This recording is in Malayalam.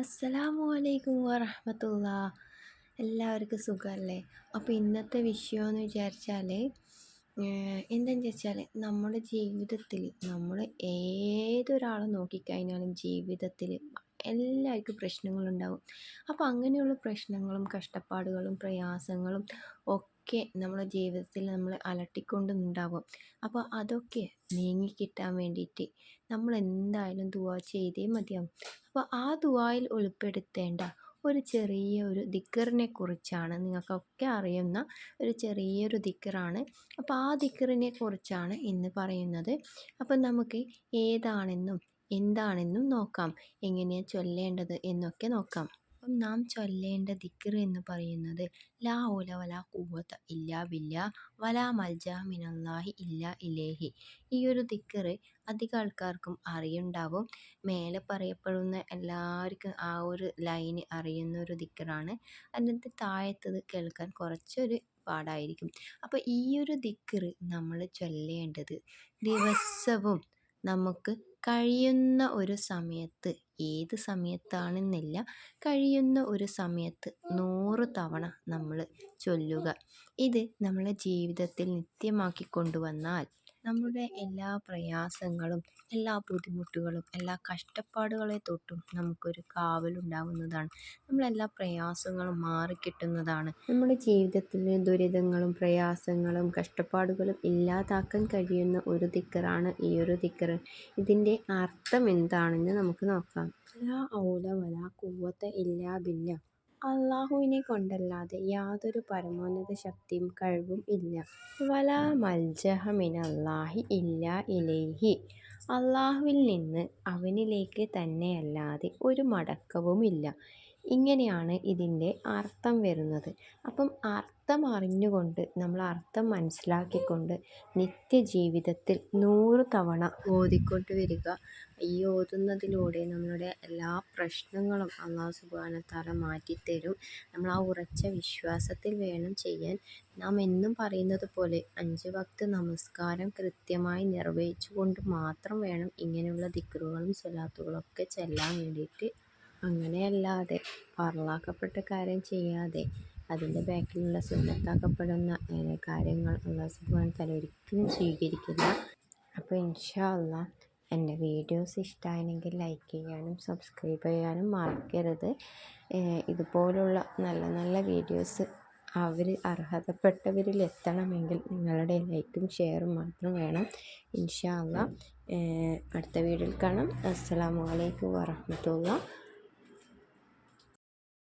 അസ്സലാമു അലൈക്കും വറഹമത്തുള്ള. എല്ലാവർക്കും സുഖമല്ലേ അപ്പോൾ ഇന്നത്തെ വിഷയം എന്ന് വിചാരിച്ചാൽ എന്താണെന്ന് വെച്ചാൽ നമ്മുടെ ജീവിതത്തിൽ നമ്മൾ ഏതൊരാളെ നോക്കിക്കഴിഞ്ഞാലും ജീവിതത്തിൽ എല്ലാവർക്കും പ്രശ്നങ്ങളുണ്ടാവും. അപ്പോൾ അങ്ങനെയുള്ള പ്രശ്നങ്ങളും കഷ്ടപ്പാടുകളും പ്രയാസങ്ങളും ഒക്കെ നമ്മുടെ ജീവിതത്തിൽ നമ്മൾ അലട്ടിക്കൊണ്ടുണ്ടാവും. അപ്പോൾ അതൊക്കെ നീങ്ങിക്കിട്ടാൻ വേണ്ടിയിട്ട് നമ്മൾ എന്തായാലും ദുവാ ചെയ്തേ മതിയാവും. അപ്പോൾ ആ ദുവായിൽ ഉൾപ്പെടുത്തേണ്ട ഒരു ചെറിയ ഒരു ദിക്കറിനെ കുറിച്ചാണ് നിങ്ങൾക്കൊക്കെ അറിയുന്ന ഒരു ചെറിയൊരു ദിക്കറാണ്. അപ്പോൾ ആ ദിക്കറിനെ കുറിച്ചാണ് ഇന്ന് പറയുന്നത്. അപ്പം നമുക്ക് ഏതാണെന്നും എന്താണെന്നും നോക്കാം. എങ്ങനെയാണ് ചൊല്ലേണ്ടത് എന്നൊക്കെ നോക്കാം. അപ്പം നാം ചൊല്ലേണ്ട ദിക്ർ എന്ന് പറയുന്നത് ലാ ഓല വലാ കൂവത്ത ഇല്ലാ ബില്ല വലാ മൽജ മിനല്ലാഹി ഇല്ലാ ഇലേഹി. ഈ ഒരു ദിക്ർ അധിക ആൾക്കാർക്കും അറിയുണ്ടാവും. മേലെ പറയപ്പെടുന്ന എല്ലാവർക്കും ആ ഒരു ലൈന് അറിയുന്ന ഒരു ദിക്റാണ്. അതിന്റെ താഴത്തത് കേൾക്കാൻ കുറച്ചൊരു പാടായിരിക്കും. അപ്പോൾ ഈ ഒരു ദിക്ർ നമ്മൾ ചൊല്ലേണ്ടത് ദിവസവും നമുക്ക് കഴിയുന്ന ഒരു സമയത്ത് ഏത് സമയത്താണെന്നില്ല കഴിയുന്ന ഒരു സമയത്ത് നൂറ് തവണ നമ്മൾ ചൊല്ലുക. ഇത് നമ്മളെ ജീവിതത്തിൽ നിത്യമാക്കി കൊണ്ടുവന്നാൽ നമ്മുടെ എല്ലാ പ്രയാസങ്ങളും എല്ലാ ബുദ്ധിമുട്ടുകളും എല്ലാ കഷ്ടപ്പാടുകളെ തൊട്ടും നമുക്കൊരു കാവലുണ്ടാകുന്നതാണ് നമ്മളെല്ലാ പ്രയാസങ്ങളും മാറിക്കിട്ടുന്നതാണ്. നമ്മുടെ ജീവിതത്തിൽ ദുരിതങ്ങളും പ്രയാസങ്ങളും കഷ്ടപ്പാടുകളും ഇല്ലാതാക്കാൻ കഴിയുന്ന ഒരു ദിക്കറാണ് ഈ ഒരു ദിക്കർ ഇതിന്റെ അർത്ഥം എന്താണെന്ന് നമുക്ക് നോക്കാം. ലാ ഔല വലാ ഇല്ലാ ബില്ല അള്ളാഹുവിനെ കൊണ്ടല്ലാതെ യാതൊരു പരമോന്നത ശക്തിയും കഴിവും ഇല്ല. വലാ മൽജഹ മിനല്ലാഹി ഇല്ലാ ഇലൈഹി. അള്ളാഹുവിൽ നിന്ന് അവനിലേക്ക് തന്നെയല്ലാതെ ഒരു മടക്കവുമില്ല. ഇങ്ങനെയാണ് ഇതിന്റെ അർത്ഥം വരുന്നത്. അപ്പം അർത്ഥം അറിഞ്ഞുകൊണ്ട് നമ്മൾ അർത്ഥം മനസ്സിലാക്കിക്കൊണ്ട് നിത്യജീവിതത്തിൽ നൂറ് തവണ ഓതിക്കൊണ്ട് വരിക. ഈ ഓതുന്നതിലൂടെ നമ്മളുടെ എല്ലാ പ്രശ്നങ്ങളും അള്ളാഹു സുബാനത്താല മാറ്റിത്തരും. നമ്മൾ ആ ഉറച്ച വിശ്വാസത്തിൽ വേണം ചെയ്യാൻ. നാം എന്നും പറയുന്നത് പോലെ അഞ്ച് വക്ത് നമസ്കാരം കൃത്യമായി നിർവഹിച്ചുകൊണ്ട് മാത്രം വേണം ഇങ്ങനെയുള്ള ദിക്കറുകളും സ്വലാത്തുകളും ഒക്കെ ചെല്ലാൻ വേണ്ടിയിട്ട്. അങ്ങനെയല്ലാതെ പറളാക്കപ്പെട്ട കാര്യം ചെയ്യാതെ അതിന്റെ ബാക്കിലുള്ള സുന്നത്താക്കപ്പെടുന്ന കാര്യങ്ങൾ ഉള്ള സുബ്ഹാനഹു തല ഒരിക്കലും സ്വീകരിക്കില്ല. അപ്പോൾ ഇൻഷാ എന്റെ വീഡിയോസ് ഇഷ്ടമായെങ്കിൽ ലൈക്ക് ചെയ്യാനും സബ്സ്ക്രൈബ് ചെയ്യാനും മറക്കരുത്. ഇതുപോലുള്ള നല്ല നല്ല വീഡിയോസ് അവർ അർഹതപ്പെട്ടവരിൽ എത്തണമെങ്കിൽ നിങ്ങളുടെ ലൈക്കും ഷെയറും മാത്രം വേണം. ഇൻഷാ അള്ളാ അടുത്ത വീഡിയോയിൽ കാണാം. അസ്സാം വലൈക്കും വറഹ്മത്തുള്ളാഹി